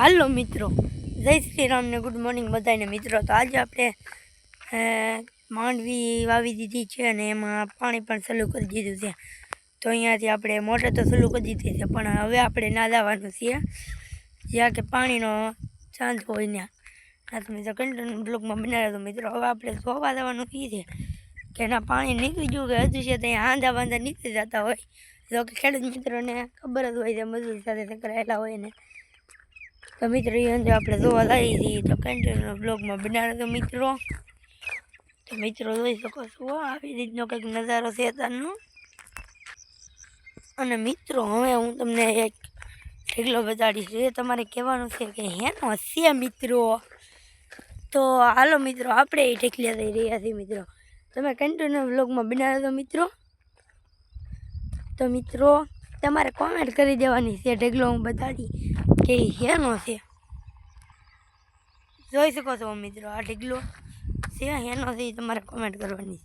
હાલો મિત્રો, જય શ્રી રામને ગુડ મોર્નિંગ બધાને. મિત્રો, તો આજે આપણે માંડવી વાવી દીધી છે અને એમાં પાણી પણ સલું કરી દીધું છે. તો અહીંયાથી આપણે મોટર તો સલું કરી દીધી છે, પણ હવે આપણે ના દાવાનું છે જ્યાં કે પાણીનો ચાંદ હોય ત્યાં ના તમે તો કંટન બ્લોકમાં બનાવ્યો તો મિત્રો, હવે આપણે સોવા દેવાનું કી છે કે ના પાણી નીકળી ગયું કે હજુ છે ત્યાં આંધા વાંધા નીકળી જતા હોય. જો કે ખેડૂત મિત્રોને ખબર જ હોય છે, મજૂર સાથે સંકળાયેલા હોય ને. તો મિત્રો એ આપણે જોવા લાવી હતી તો કન્ટિન્યુ બ્લોગમાં બનાવે તો મિત્રો. તો મિત્રો, જોઈ શકો છો આવી રીતનો કંઈક નજારો છે અત્યારનો. અને મિત્રો, હવે હું તમને એક ઢીકલો બતાડીશ. એ તમારે કહેવાનું છે કે હેનો છે મિત્રો? તો હાલો મિત્રો, આપણે એ ઢેકલિયા થઈ રહ્યા છીએ મિત્રો. તમે કન્ટિન્યુ બ્લોગમાં બનાવ્યો તો મિત્રો? તો મિત્રો તમારે કોમેન્ટ કરી દેવાની છે ઢગલો હું બતાડી. કે હેનો છે? જોઈ શકો છો મિત્રો, આ ઢગલો છે હેનો છે એ તમારે કોમેન્ટ કરવાની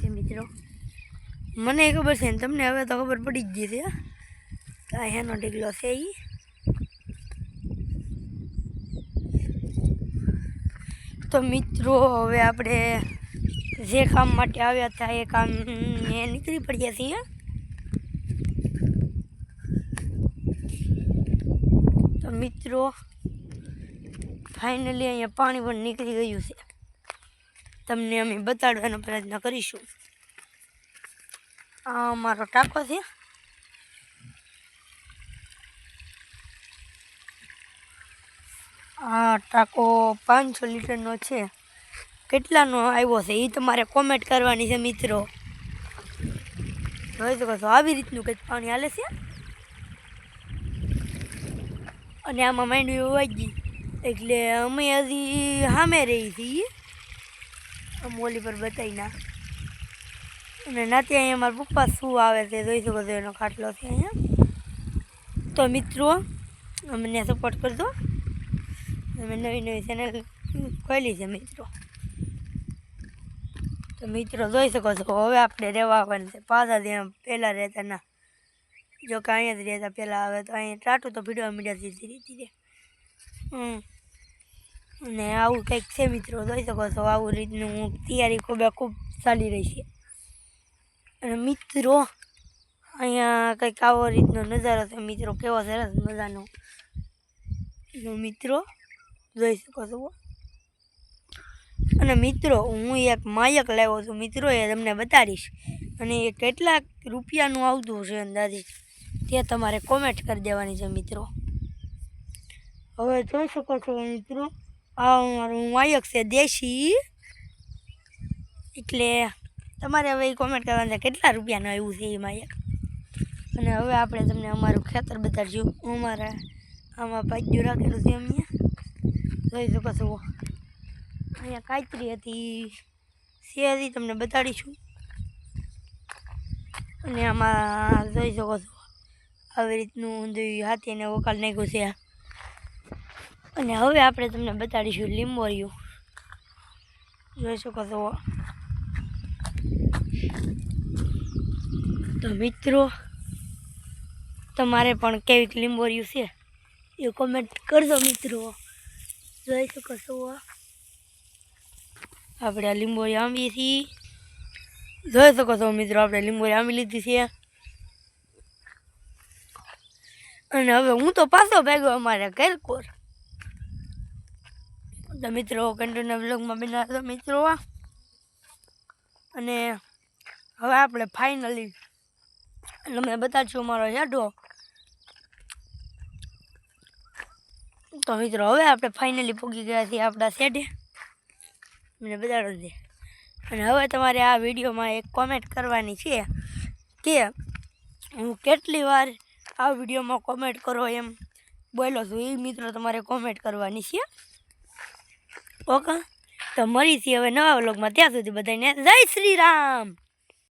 છે મિત્રો. મને ખબર છે ને તમને હવે તો ખબર પડી જ ગઈ છે આ હેનો ઢગલો છે એ તો મિત્રો, હવે આપણે જે કામ માટે આવ્યા હતા એ કામ નીકળી પડ્યા છીએ મિત્રો ફાઇનલી અહીંયા પાણી પણ નીકળી ગયું છે. તમને અમે બતાડવાનો પ્રયત્ન કરીશું. આ અમારો ટાંકો છે. આ ટાંકો પાંચસો લીટરનો છે. કેટલાનો આવ્યો છે એ તમારે કોમેન્ટ કરવાની છે મિત્રો. જોઈ શકો છો, આવી રીતનું કંઈક પાણી હાલે છે. અને આમાં માંડવી વાગી. એટલે અમે હજી સામે રહી છીએ. આમ ઓલી પર બતાવી ના. અને નાતે અહીંયા મારા પપ્પા શું આવે છે જોઈ શકો છો એનો ખાટલો છે અહીંયા. તો મિત્રો, અમને સપોર્ટ કરજો. અમે નવી નવી ચેનલ ખોલી છે મિત્રો. તો મિત્રો જોઈ શકો છો, હવે આપણે રહેવા આવવાનું છે. પાછા ત્યાં પહેલાં રહેતા ના. જો કે અહીંયા જ રહેતા પહેલાં આવે તો અહીંયા ટાટું તો ભીડવા મીડિયા ધીરે ધીરે હમ. અને આવું કંઈક છે મિત્રો, જોઈ શકો છો આવું રીતનું તૈયારી ખૂબ ખૂબ ચાલી રહી છે. અને મિત્રો, અહીંયા કંઈક આવો રીતનો નજારો છે મિત્રો, કેવો સરસ મજાનો. મિત્રો, જોઈ શકો છો અને મિત્રો, હું એક માયક લાવ્યો છું, મિત્રો, એ તમને બતાડીશ. અને એ કેટલાક રૂપિયાનું આવતું હશે અંદાજે. તે તમારે કોમેન્ટ કરી દેવાની છે, મિત્રો. હવે જોઈ શકો છો મિત્રો, આ મારું વાયક છે દેશી. એટલે તમારે હવે એ કોમેન્ટ કરવાના કેટલા રૂપિયાનું આવ્યું છે એ માયક અને હવે આપણે તમને અમારું ખેતર બતાડશું અમારા આમાં પાજ્યું રાખેલું છે અમે જોઈ શકો છો. અહીંયા કાચરી હતી હતી, તમને બતાડીશું. અને આમાં જોઈ શકો છો. આવી રીતનું ઊંધું હાથીને વકાલ નાખ્યું છે. અને હવે આપણે તમને બતાડીશું લીંબોરિયું જોઈ શકો છો. તો મિત્રો, તમારે પણ કેવીક લીંબોરિયું છે, એ કોમેન્ટ કરજો મિત્રો. જોઈ શકો છો. આપણે આ લીંબોરી આંબી છીએ. જોઈ શકો છો મિત્રો, આપણે લીંબોરી આંબી લીધી છે. અને હવે હું તો પાછો ભેગો અમારે કેરકોર તો મિત્રો કન્ટિન્યુ બ્લોગમાં બનાવતો મિત્રો. અને હવે આપણે ફાઇનલી તમને બતાડશું અમારો હેડો. તો મિત્રો, હવે આપણે ફાઇનલી પૂગી ગયા છીએ આપણા સેટે મને બતાડો છે અને હવે તમારે આ વિડીયોમાં એક કોમેન્ટ કરવાની છે કે હું કેટલી વાર આ વિડીયોમાં કોમેન્ટ કરો એમ. બોલો છું એ મિત્રો તમારે કોમેન્ટ કરવાની છે. ઓકે? તો મળીશી હવે નવા વ્લોગમાં ત્યાં સુધી બધાને જય શ્રી રામ.